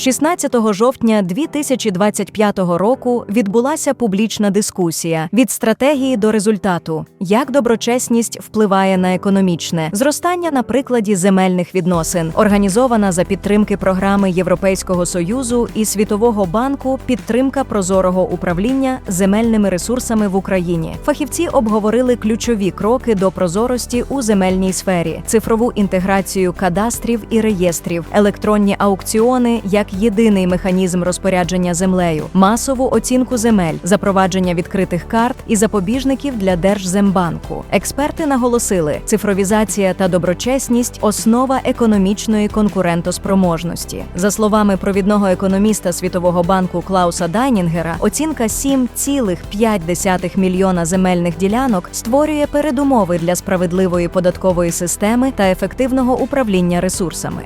16 жовтня 2025 року відбулася публічна дискусія від стратегії до результату, як доброчесність впливає на економічне зростання на прикладі земельних відносин, організована за підтримки програми Європейського союзу і Світового банку підтримка прозорого управління земельними ресурсами в Україні. Фахівці обговорили ключові кроки до прозорості у земельній сфері, цифрову інтеграцію кадастрів і реєстрів, електронні аукціони як єдиний механізм розпорядження землею, масову оцінку земель, запровадження відкритих карт і запобіжників для Держзембанку. Експерти наголосили, цифровізація та доброчесність основа економічної конкурентоспроможності. За словами провідного економіста Світового банку Клауса Дайнінгера, оцінка 7,5 мільйона земельних ділянок створює передумови для справедливої податкової системи та ефективного управління ресурсами.